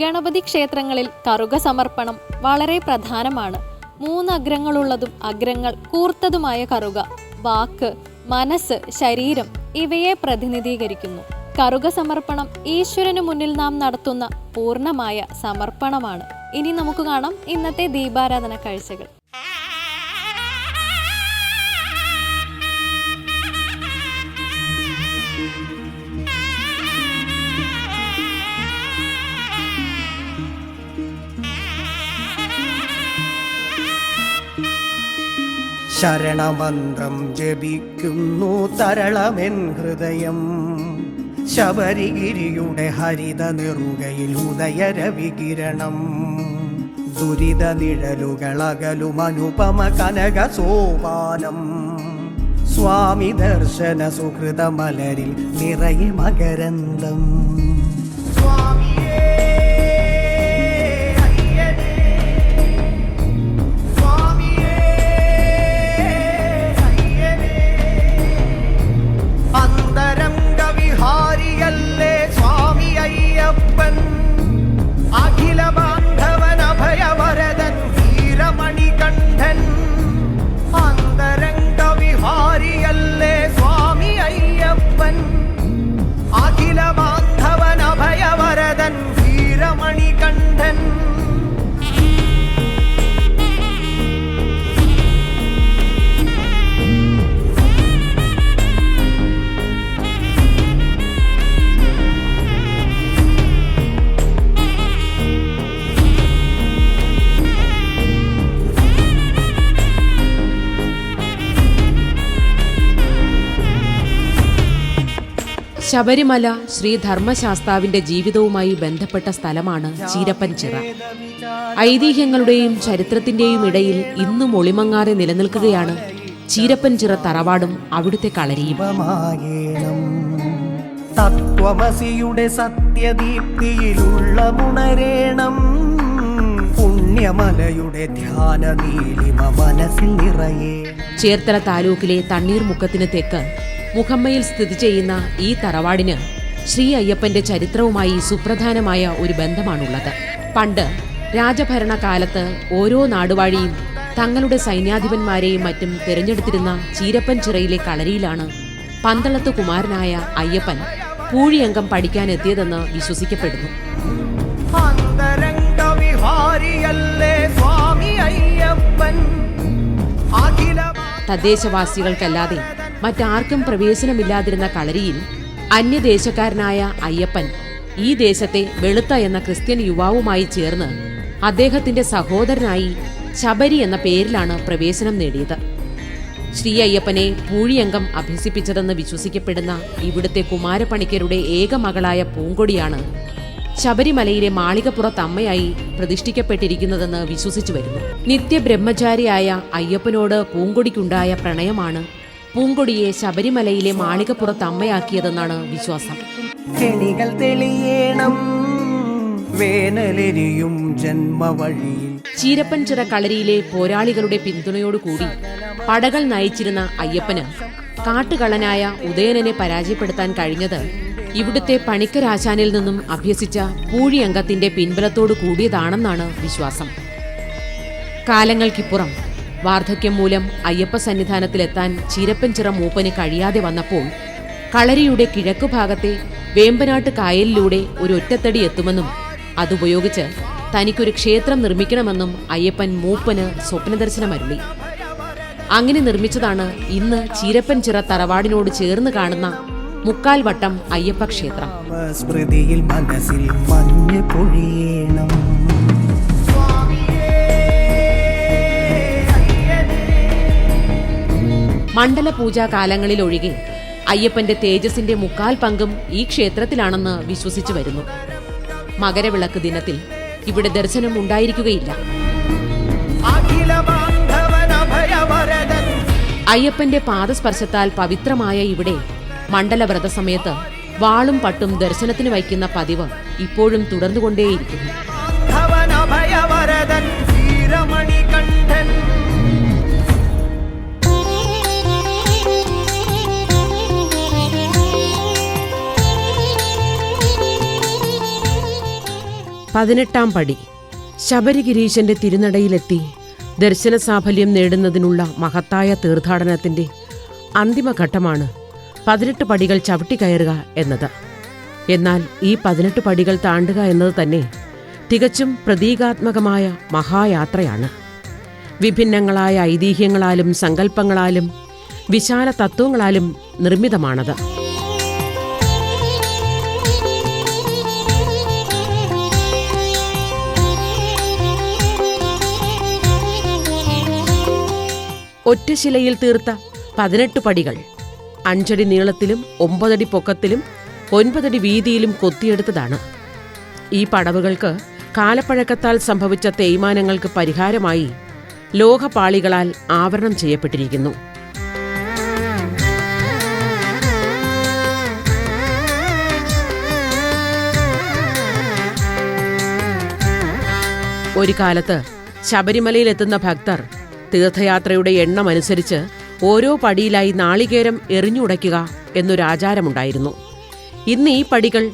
ഗണപതി ക്ഷേത്രങ്ങളിൽ കറുക സമർപ്പണം വളരെ പ്രധാനമാണ്. മൂന്ന് അഗ്രങ്ങളുള്ളതും അഗ്രങ്ങൾ കൂർത്തതുമായ കറുക വാക്ക് മനസ്സ് ശരീരം ഇവയെ പ്രതിനിധീകരിക്കുന്നു. കറുക സമർപ്പണം ഈശ്വരനു മുന്നിൽ നാം നടത്തുന്ന പൂർണമായ സമർപ്പണമാണ്. ഇനി നമുക്ക് കാണാം ഇന്നത്തെ ദീപാരാധന കാഴ്ചകൾ. ശരണമന്ത്രം ജപിക്കുന്നു തരളമെൻ ഹൃദയം. ശബരിഗിരിയുടെ ഹരിത നെറുകയിൽ ഉദയരവികിരണം ദുരിത നിഴലുകളകലും അനുപമ കനക സോപാനം. സ്വാമി ദർശന സുഹൃതമലരിൽ നിറയെ മകരന്തം. ശബരിമല ശ്രീ ധർമ്മശാസ്താവിന്റെ ജീവിതവുമായി ബന്ധപ്പെട്ട സ്ഥലമാണ് ചീരപ്പൻചിറ ഐതിഹ്യങ്ങളുടെയും ചരിത്രത്തിന്റെയും ഇടയിൽ ഇന്നും ഒളിമങ്ങാതെ നിലനിൽക്കുകയാണ് ചീരപ്പൻചിറ തറവാടും അവിടുത്തെ കളരിയും. തത്വമസിയുടെ സത്യദീപ്തിയിലുള്ള ഉണരേണം പുണ്യമലയുടെ ധ്യാന നീലിമ മനസ്സിൽ നിറയേ. ചേർത്തല താലൂക്കിലെ തണ്ണീർമുക്കത്തിന് തെക്ക് മുഖമ്മയിൽ സ്ഥിതി ചെയ്യുന്ന ഈ തറവാടിന് ശ്രീ അയ്യപ്പന്റെ ചരിത്രവുമായി സുപ്രധാനമായ ഒരു ബന്ധമാണുള്ളത്. പണ്ട് രാജഭരണകാലത്ത് ഓരോ നാടുവാഴിയും തങ്ങളുടെ സൈന്യാധിപന്മാരെയും മറ്റും തിരഞ്ഞെടുത്തിരുന്ന ചീരപ്പൻ ചിറയിലെ കളരിയിലാണ് പന്തളത്ത് കുമാരനായ അയ്യപ്പൻ പൂഴിയംഗം പഠിക്കാനെത്തിയതെന്ന് വിശ്വസിക്കപ്പെടുന്നു. തദ്ദേശവാസികൾക്കല്ലാതെ മറ്റാർക്കും പ്രവേശനമില്ലാതിരുന്ന കളരിയിൽ അന്യദേശക്കാരനായ അയ്യപ്പൻ ഈ ദേശത്തെ വെളുത്ത എന്ന ക്രിസ്ത്യൻ യുവാവുമായി ചേർന്ന് അദ്ദേഹത്തിന്റെ സഹോദരനായി ശബരി എന്ന പേരിലാണ് പ്രവേശനം നേടിയത്. ശ്രീ അയ്യപ്പനെ പൂഴിയംഗം അഭ്യസിപ്പിച്ചതെന്ന് വിശ്വസിക്കപ്പെടുന്ന ഇവിടുത്തെ കുമാരപ്പണിക്കരുടെ ഏക മകളായ പൂങ്കൊടിയാണ് ശബരിമലയിലെ മാളികപ്പുറത്തമ്മയായി പ്രതിഷ്ഠിക്കപ്പെട്ടിരിക്കുന്നതെന്ന് വിശ്വസിച്ചു വരുന്നു. നിത്യബ്രഹ്മചാരിയായ അയ്യപ്പനോട് പൂങ്കൊടിക്കുണ്ടായ പ്രണയമാണ് പൂങ്കൊടിയെ ശബരിമലയിലെ മാളികപ്പുറത്ത് അമ്മയാക്കിയതെന്നാണ് വിശ്വാസം. കെണികൾ തെളിയേണം വേനലെരിയും ജന്മവഴിയിൽ. ചീരപ്പൻചിറ കളരിയിലെ പോരാളികളുടെ പിന്തുണയോടുകൂടി പടകൾ നയിച്ചിരുന്ന അയ്യപ്പന് കാട്ടുകള്ളനായ ഉദയനനെ പരാജയപ്പെടുത്താൻ കഴിഞ്ഞത് ഇവിടുത്തെ പണിക്കരാശാനിൽ നിന്നും അഭ്യസിച്ച പൂഴിയംഗത്തിന്റെ പിൻബലത്തോടു കൂടിയതാണെന്നാണ് വിശ്വാസം. കാലങ്ങൾക്കിപ്പുറം വാർദ്ധക്യം മൂലം അയ്യപ്പ സന്നിധാനത്തിലെത്താൻ ചീരപ്പൻചിറ മൂപ്പന് കഴിയാതെ വന്നപ്പോൾ കളരിയുടെ കിഴക്കുഭാഗത്തെ വേമ്പനാട്ട് കായലിലൂടെ ഒരു ഒറ്റത്തടി എത്തുമെന്നും അതുപയോഗിച്ച് തനിക്കൊരു ക്ഷേത്രം നിർമ്മിക്കണമെന്നും അയ്യപ്പൻ മൂപ്പന് സ്വപ്നദർശനമരുളി. അങ്ങനെ നിർമ്മിച്ചതാണ് ഇന്ന് ചീരപ്പൻചിറ തറവാടിനോട് ചേർന്ന് കാണുന്ന മുക്കാൽ വട്ടം അയ്യപ്പ ക്ഷേത്രം. മണ്ഡല പൂജാ കാലങ്ങളിലൊഴികെ അയ്യപ്പന്റെ തേജസിന്റെ മുക്കാൽ പങ്കും ഈ ക്ഷേത്രത്തിലാണെന്ന് വിശ്വസിച്ചു വരുന്നു. മകരവിളക്ക് ദിനത്തിൽ ഇവിടെ ദർശനം ഉണ്ടായിരിക്കുകയില്ല. അയ്യപ്പന്റെ പാദസ്പർശത്താൽ പവിത്രമായ ഇവിടെ മണ്ഡലവ്രത സമയത്ത് വാളും പട്ടും ദർശനത്തിന് വയ്ക്കുന്ന പതിവ് ഇപ്പോഴും തുടർന്നുകൊണ്ടേയിരിക്കുന്നു. പതിനെട്ടാം പടി. ശബരിഗിരീശന്റെ തിരുനടയിലെത്തി ദർശന സാഫല്യം നേടുന്നതിനുള്ള മഹത്തായ തീർത്ഥാടനത്തിന്റെ അന്തിമഘട്ടമാണ് പതിനെട്ട് പടികൾ ചവിട്ടിക്കയറുക എന്നത്. എന്നാൽ ഈ പതിനെട്ട് പടികൾ താണ്ടുക എന്നത് തന്നെ തികച്ചും പ്രതീകാത്മകമായ മഹായാത്രയാണ്. വിഭിന്നങ്ങളായ ഐതിഹ്യങ്ങളാലും സങ്കല്പങ്ങളാലും വിശാല തത്വങ്ങളാലും നിർമ്മിതമാണത്. ഒറ്റശിലയിൽ തീർത്ത പതിനെട്ട് പടികൾ. അഞ്ചടി നീളത്തിലും ഒമ്പതടി പൊക്കത്തിലും ഒൻപതടി വീതിയിലും കൊത്തിയെടുത്തതാണ്. ഈ പടവുകൾക്ക് കാലപ്പഴക്കത്താൽ സംഭവിച്ച തേയ്മാനങ്ങൾക്ക് പരിഹാരമായി ലോഹപാളികളാൽ ആവരണം ചെയ്യപ്പെട്ടിരിക്കുന്നു. ഒരു കാലത്ത് ശബരിമലയിലെത്തുന്ന ഭക്തർ തീർത്ഥയാത്രയുടെ എണ്ണം അനുസരിച്ച് ഓരോ പടിയിലായി നാളികേരം എറിഞ്ഞുടയ്ക്കുക എന്നൊരാചാരമുണ്ടായിരുന്നു. ഇന്ന് ഈ പടികൾ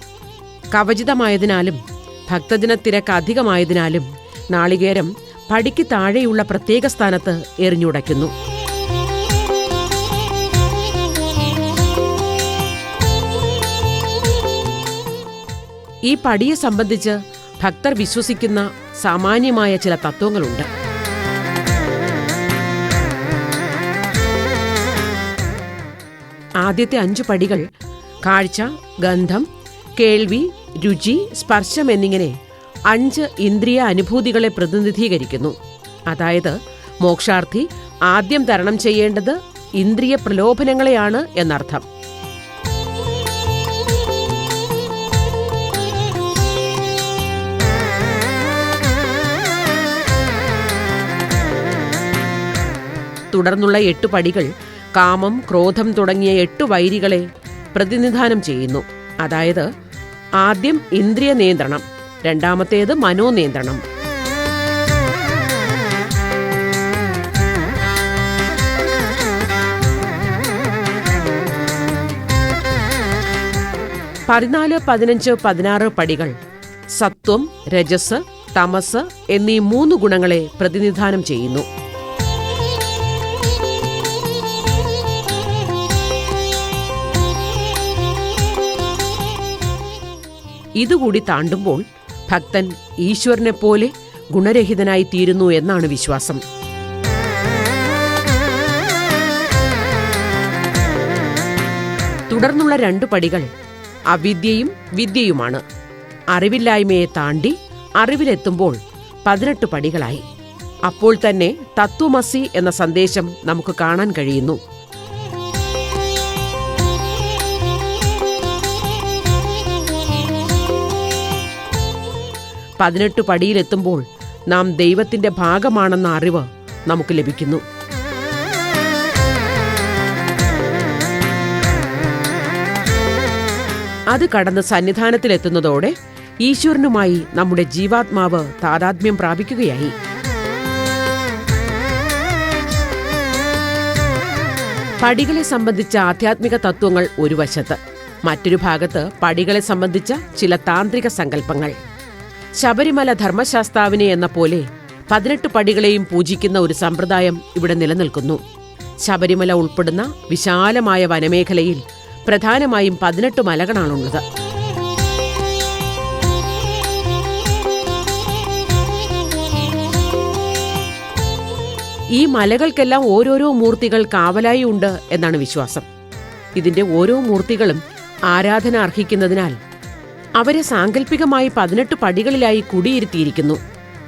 കവചിതമായതിനാലും ഭക്തജനത്തിരക്ക് അധികമായതിനാലും നാളികേരം പടിക്ക് താഴെയുള്ള പ്രത്യേക സ്ഥാനത്ത് എറിഞ്ഞുടയ്ക്കുന്നു. ഈ പടിയെ സംബന്ധിച്ച് ഭക്തർ വിശ്വസിക്കുന്ന സാമാന്യമായ ചില തത്വങ്ങളുണ്ട്. ആദ്യത്തെ അഞ്ച് പടികൾ കാഴ്ച ഗന്ധം കേൾവി രുചി സ്പർശം എന്നിങ്ങനെ അഞ്ച് ഇന്ദ്രിയ അനുഭൂതികളെ പ്രതിനിധീകരിക്കുന്നു. അതായത് മോക്ഷാർത്ഥി ആദ്യം തരണം ചെയ്യേണ്ടത് ഇന്ദ്രിയ പ്രലോഭനങ്ങളെയാണ് എന്നർത്ഥം. തുടർന്നുള്ള എട്ട് പടികൾ കാമം ക്രോധം തുടങ്ങിയ എട്ട് വൈരികളെ പ്രതിനിധാനം ചെയ്യുന്നു. അതായത് ആദ്യം ഇന്ദ്രിയ നിയന്ത്രണം രണ്ടാമത്തേത് മനോനിയന്ത്രണം. പതിനാല് പതിനഞ്ച് പതിനാറ് പടികൾ സത്വം രജസ് തമസ് എന്നീ മൂന്ന് ഗുണങ്ങളെ പ്രതിനിധാനം ചെയ്യുന്നു. ഇതുകൂടി താണ്ടുമ്പോൾ ഭക്തൻ ഈശ്വരനെ പോലെ ഗുണരഹിതനായി തീരുന്നു എന്നാണ് വിശ്വാസം. തുടർന്നുള്ള രണ്ടു പടികൾ അവിദ്യയും വിദ്യയുമാണ്. അറിവില്ലായ്മയെ താണ്ടി അറിവിലെത്തുമ്പോൾ പതിനെട്ട് പടികളായി. അപ്പോൾ തന്നെ തത്വമസി എന്ന സന്ദേശം നമുക്ക് കാണാൻ കഴിയുന്നു. പതിനെട്ട് പടിയിലെത്തുമ്പോൾ നാം ദൈവത്തിന്റെ ഭാഗമാണെന്ന അറിവ് നമുക്ക് ലഭിക്കുന്നു. അത് കടന്ന് സന്നിധാനത്തിലെത്തുന്നതോടെ ഈശ്വരനുമായി നമ്മുടെ ജീവാത്മാവ് താതാത്മ്യം പ്രാപിക്കുകയായി. പടികളെ സംബന്ധിച്ച ആധ്യാത്മിക തത്വങ്ങൾ ഒരു വശത്ത് മറ്റൊരു ഭാഗത്ത് പടികളെ സംബന്ധിച്ച ചില താന്ത്രിക സങ്കല്പങ്ങൾ. ശബരിമല ധർമ്മശാസ്താവിനെ എന്ന പോലെ പതിനെട്ട് പടികളെയും പൂജിക്കുന്ന ഒരു സമ്പ്രദായം ഇവിടെ നിലനിൽക്കുന്നു. ശബരിമല ഉൾപ്പെടുന്ന വിശാലമായ വനമേഖലയിൽ പ്രധാനമായും പതിനെട്ട് മലകളാണുള്ളത്. ഈ മലകൾക്കെല്ലാം ഓരോരോ മൂർത്തികൾ കാവലായി ഉണ്ട് എന്നാണ് വിശ്വാസം. ഇതിന്റെ ഓരോ മൂർത്തികളും ആരാധന അർഹിക്കുന്നതിനാൽ അവരെ സാങ്കല്പികമായി പതിനെട്ട് പടികളിലായി കുടിയിരുത്തിയിരിക്കുന്നു.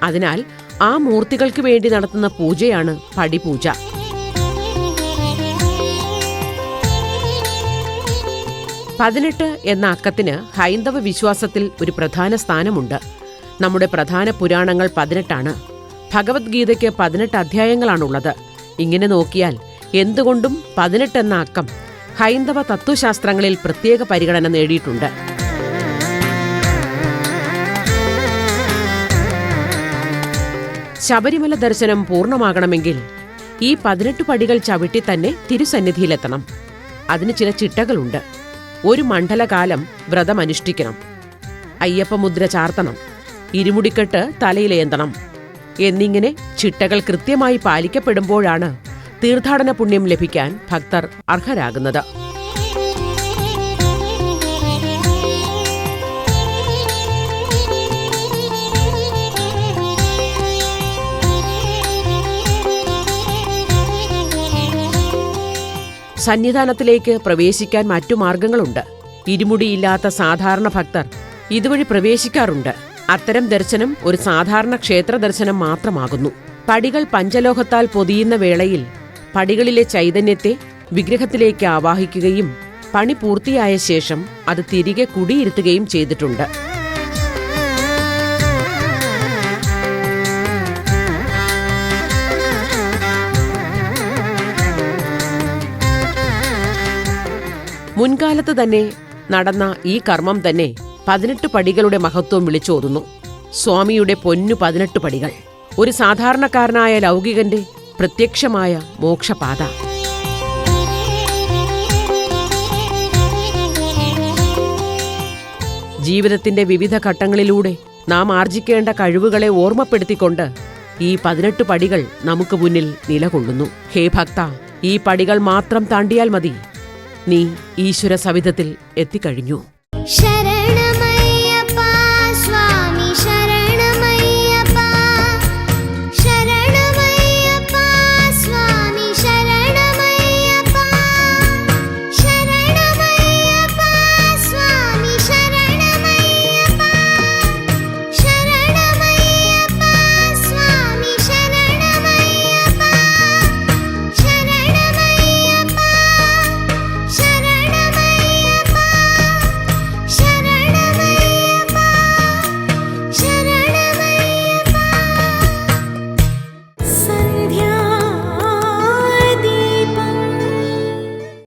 അതിനാൽ ആ മൂർത്തികൾക്ക് വേണ്ടി നടത്തുന്ന പൂജയാണ് പടിപൂജ. പതിനെട്ട് എന്ന അക്കത്തിന് ഹൈന്ദവ വിശ്വാസത്തിൽ ഒരു പ്രധാന സ്ഥാനമുണ്ട്. നമ്മുടെ പ്രധാന പുരാണങ്ങൾ പതിനെട്ടാണ്. ഭഗവത്ഗീതയ്ക്ക് പതിനെട്ട് അധ്യായങ്ങളാണുള്ളത്. ഇങ്ങനെ നോക്കിയാൽ എന്തുകൊണ്ടും പതിനെട്ടെന്ന അക്കം ഹൈന്ദവ തത്വശാസ്ത്രങ്ങളിൽ പ്രത്യേക പരിഗണന നേടിയിട്ടുണ്ട്. ശബരിമല ദർശനം പൂർണമാകണമെങ്കിൽ ഈ പതിനെട്ട് പടികൾ ചവിട്ടി തന്നെ തിരുസന്നിധിയിലെത്തണം. അതിന് ചില ചിട്ടകളുണ്ട്. ഒരു മണ്ഡലകാലം വ്രതം അനുഷ്ഠിക്കണം. അയ്യപ്പമുദ്ര ചാർത്തണം. ഇരുമുടിക്കെട്ട് തലയിലേന്തണം. എന്നിങ്ങനെ ചിട്ടകൾ കൃത്യമായി പാലിക്കപ്പെടുമ്പോഴാണ് തീർത്ഥാടന പുണ്യം ലഭിക്കാൻ ഭക്തർ അർഹരാകുന്നത്. സന്നിധാനത്തിലേക്ക് പ്രവേശിക്കാൻ മറ്റു മാർഗങ്ങളുണ്ട്. ഇരുമുടിയില്ലാത്ത സാധാരണ ഭക്തർ ഇതുവഴി പ്രവേശിക്കാറുണ്ട്. അത്തരം ദർശനം ഒരു സാധാരണ ക്ഷേത്ര ദർശനം മാത്രമാകുന്നു. പടികൾ പഞ്ചലോഹത്താൽ പൊതിയുന്ന വേളയിൽ പടികളിലെ ചൈതന്യത്തെ വിഗ്രഹത്തിലേക്ക് ആവാഹിക്കുകയും പണി പൂർത്തിയായ ശേഷം അത് തിരികെ കുടിയിരുത്തുകയും ചെയ്തിട്ടുണ്ട്. മുൻകാലത്ത് തന്നെ നടന്ന ഈ കർമ്മം തന്നെ പതിനെട്ട് പടികളുടെ മഹത്വം വിളിച്ചോതുന്നു. സ്വാമിയുടെ പൊന്നു പതിനെട്ട് പടികൾ. ഒരു സാധാരണക്കാരനായ ലൗകികന്റെ പ്രത്യക്ഷമായ മോക്ഷപാത. ജീവിതത്തിന്റെ വിവിധ ഘട്ടങ്ങളിലൂടെ നാം ആർജിക്കേണ്ട കഴിവുകളെ ഓർമ്മപ്പെടുത്തിക്കൊണ്ട് ഈ പതിനെട്ട് പടികൾ നമുക്ക് മുന്നിൽ നിലകൊള്ളുന്നു. ഹേ ഭക്ത ഈ പടികൾ മാത്രം താണ്ടിയാൽ മതി. നീ ഈശ്വര സവിധത്തിൽ എത്തിക്കഴിഞ്ഞു